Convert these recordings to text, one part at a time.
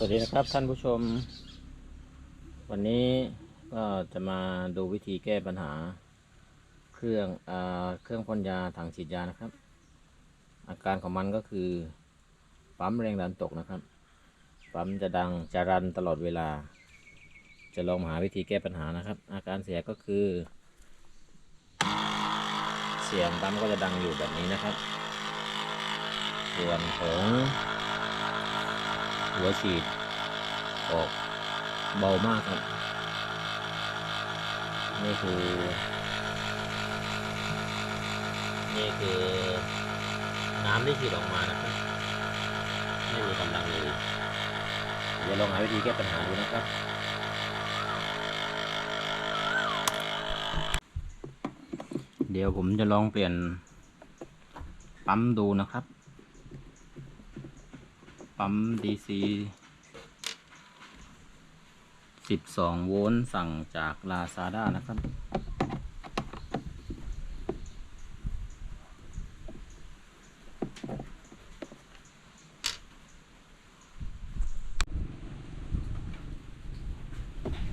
สวัสดีนะครับท่านผู้ชม วันนี้ก็จะมาดูวิธีแก้ปัญหา เครื่องอเครื่องพ่นยาถังฉีดยานะครับ อาการของมันก็คือ ปั๊มแรงดันตกนะครับ ปั๊มจะดังจะรันตลอดเวลา จะลองหาวิธีแก้ปัญหานะครับ อาการเสียก็คือ เสียงปั๊มก็จะดังอยู่แบบนี้นะครับ ส่วนของ หัวฉีด ออกเบามากครับ นี่คือ นี่คือน้ำที่ฉีดออกมานะครับ ไม่มีกำลังเลย เดี๋ยวลองหาวิธีแก้ปัญหาดูนะครับเดี๋ยวผมจะลองเปลี่ยนปั๊มดูนะครับ ปั๊ม DC 12 โวลต์สั่งจาก Lazada นะครับ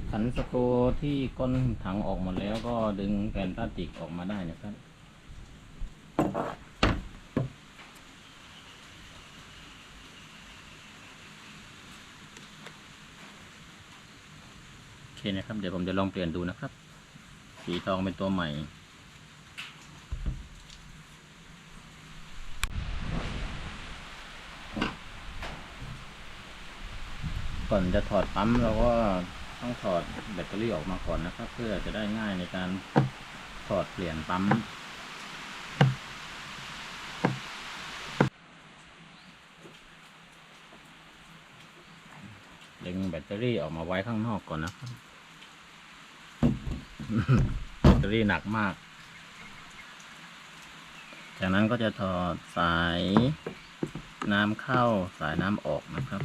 ขันสโตร์ที่ก้นถังออกหมดแล้วก็ดึงแผ่นพลาสติกออกมาได้นะครับ โอเค นะครับ เดี๋ยวผมจะลองเปลี่ยนดูนะครับ สีทองเป็นตัวใหม่ ก่อนจะถอดปั๊มเราก็ต้องถอดแบตเตอรี่ออกมาก่อนนะครับ เพื่อจะได้ง่ายในการถอดเปลี่ยนปั๊มดึงแบตเตอรี่ออกมาไว้ข้างนอกก่อนนะครับ แบตเตอรี่หนักมาก จากนั้นก็จะถอดสายน้ำเข้าสายน้ำออกนะครับ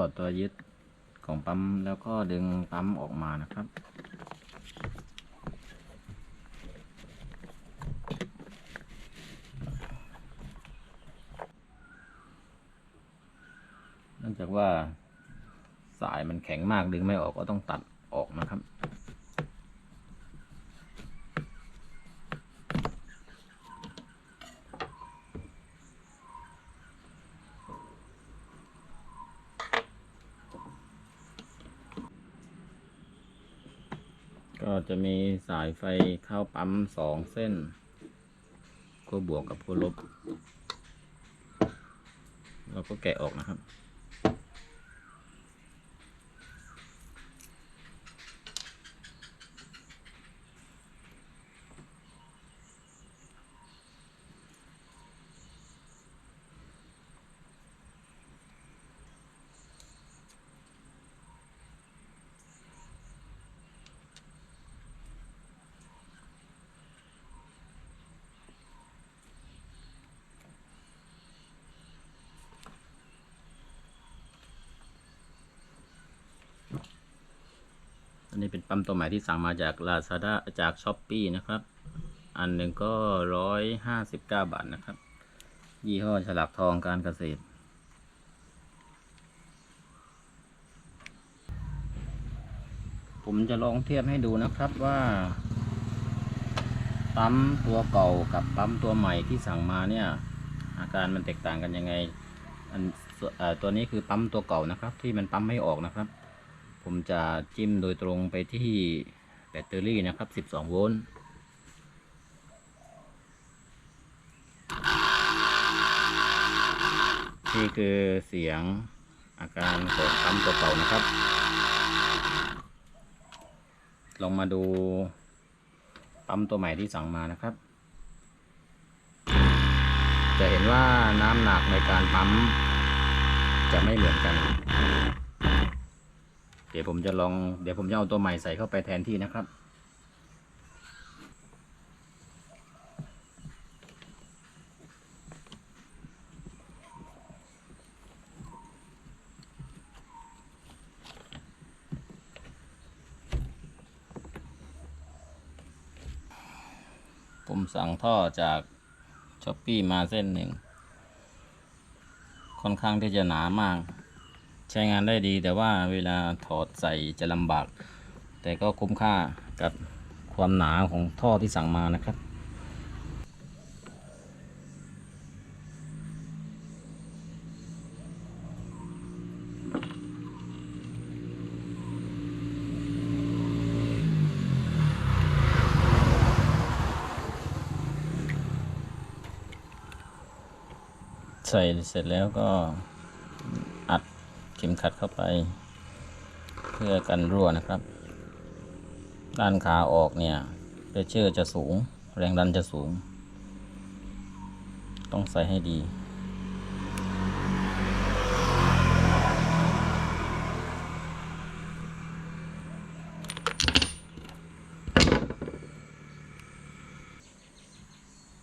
ถอดตัวยึดของปั๊มแล้วก็ดึงปั๊มออกมานะครับ เนื่องจากว่าสายมันแข็งมากดึงไม่ออกก็ต้องตัดออกนะครับ ก็จะมีสายไฟเข้าปั๊มสองเส้นขั้วบวกกับขั้วลบ เราก็แกะออกนะครับ อันนี้เป็นปั๊มตัวใหม่ที่สั่งมาจาก Lazada จาก s h อ p e e นะครับ อันหนึ่งก็ร้อยห้าสิบเก้าบาทนะครับ ยี่ห้อฉลากทองการเกษตร ผมจะลองเทียบให้ดูนะครับว่าปั๊มตัวเก่ากับปั๊มตัวใหม่ที่สั่งมาเนี่ย อาการมันแตกต่างกันยังไงอันตัวนี้คือปั๊มตัวเก่านะครับ ที่มันปั๊มไม่ออกนะครับ ผมจะจิ้มโดยตรงไปที่แบตเตอรี่นะครับ 12 โวลต์นี่คือเสียงอาการของปั๊มตัวเก่านะครับ ลองมาดูปั๊มตัวใหม่ที่สั่งมานะครับ จะเห็นว่าน้ำหนักในการปั๊มจะไม่เหมือนกัน ดี๋ยวผมจะลองเดี๋ยวผมจะเอาตัวใหม่ใส่เข้าไปแทนที่นะครับผมสั่งท่อจากช้อปปี้มาเส้นหนึ่ง ค่อนข้างที่จะหนามาก ใช้งานได้ดี แต่ว่าเวลาถอดใส่จะลำบาก แต่ก็คุ้มค่ากับความหนาของท่อที่สั่งมานะครับใส่เสร็จแล้วก็ เข็มขัดเข้าไป เพื่อกันรั่วนะครับ ด้านขาออกเนี่ยเพรสเชอร์จะสูง แรงดันจะสูง ต้องใส่ให้ดี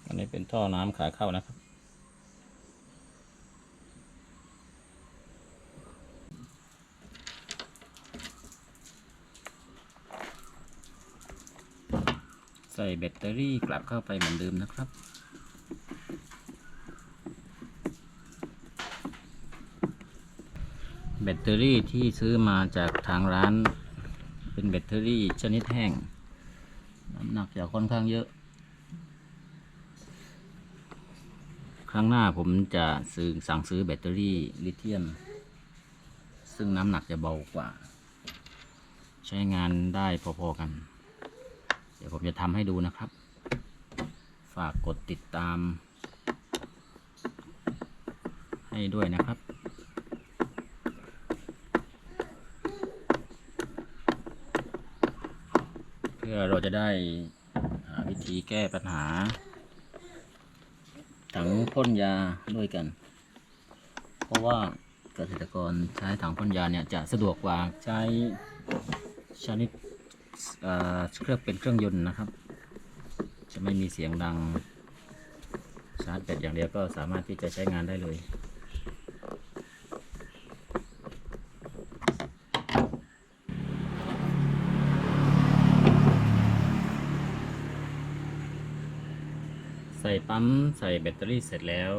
อันนี้เป็นท่อน้ำขาเข้านะครับ ใส่แบตเตอรี่กลับเข้าไปเหมือนเดิมนะครับ แบตเตอรี่ที่ซื้อมาจากทางร้าน เป็นแบตเตอรี่ชนิดแห้งน้ำหนักจะค่อนข้างเยอะ ครั้งหน้าผมจะซื้อสั่งซื้อแบตเตอรี่ลิเธียม ซึ่งน้ำหนักจะเบากว่า ใช้งานได้พอๆกัน ดี๋ยวผมจะทำให้ดูนะครับ ฝากกดติดตาม ให้ด้วยนะครับ เพื่อเราจะได้หาวิธีแก้ปัญหา ถังพ่นยาด้วยกัน เพราะว่าเกษตรกรใช้ถังพ่นยาเนี่ยจะสะดวกกว่าใช้ชนิด เเครื่องเป็นเครื่องยนต์นะครับ จะไม่มีเสียงดังชาร์จแบตอย่างเดียวก็สามารถที่จะใช้งานได้เลยใส่ปั๊มใส่แบตเตอรี่เสร็จแล้ว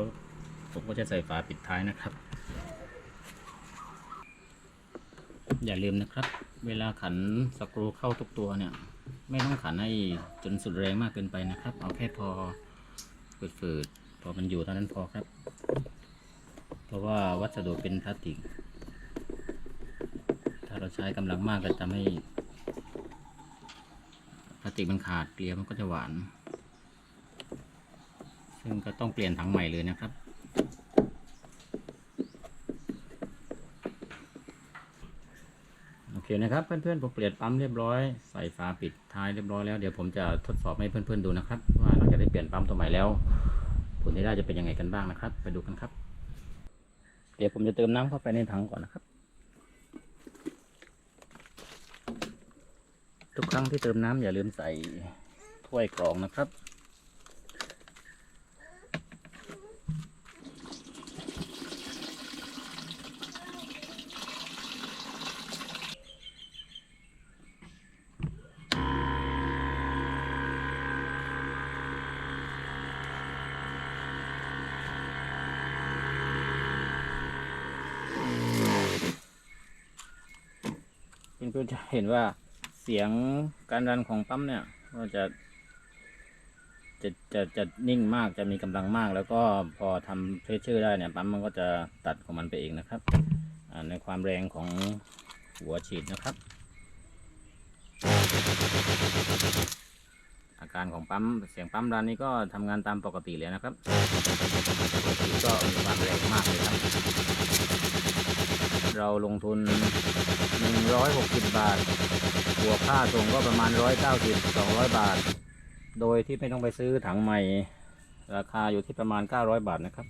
ผมก็จะใส่ฝาปิดท้ายนะครับ อย่าลืมนะครับ เวลาขันสกรูเข้าทุกตัวเนี่ย ไม่ต้องขันให้จนสุดแรงมากเกินไปนะครับ เอาแค่พอฝืดๆพอมันอยู่เท่านั้นพอครับ เพราะว่าวัสดุเป็นพลาสติก ถ้าเราใช้กำลังมากก็จะทำให้พลาสติกมันขาดเกลียวมันก็จะหวาน ซึ่งก็ต้องเปลี่ยนถังใหม่เลยนะครับ โอ เคนะครับเพื่อนๆผมเปลี่ยนปั๊มเรียบร้อยใส่ฝาปิดท้ายเรียบร้อยแล้วเดี๋ยวผมจะทดสอบให้เพื่อนๆดูนะครับ ว่าหลังจากได้เปลี่ยนปั๊มตัวใหม่แล้ว ผลที่ได้จะเป็นยังไงกันบ้างนะครับ ไปดูกันครับ เดี๋ยวผมจะเติมน้ำเข้าไปในถังก่อนนะครับ ทุกครั้งที่เติมน้ำอย่าลืมใส่ถ้วยกรองนะครับ เพื่อนๆจะเห็นว่าเสียงการรันของปั๊มเนี่ยก็จะจะจะจะนิ่งมากจะมีกำลังมาก แล้วก็พอทำเพรสเชอร์ได้เนี่ยปั๊มมันก็จะตัดของมันไปเองนะครับในความแรงของหัวฉีดนะครับ อาการของปั๊มเสียงปั๊มรันนี้ก็ทำงานตามปกติเลยนะครับก็มีความแรงมากเลยครับ เราลงทุน 160 บาทบวกค่าส่งก็ประมาณ 190 200 บาท โดยที่ไม่ต้องไปซื้อถังใหม่ ราคาอยู่ที่ประมาณ 900 บาทนะครับ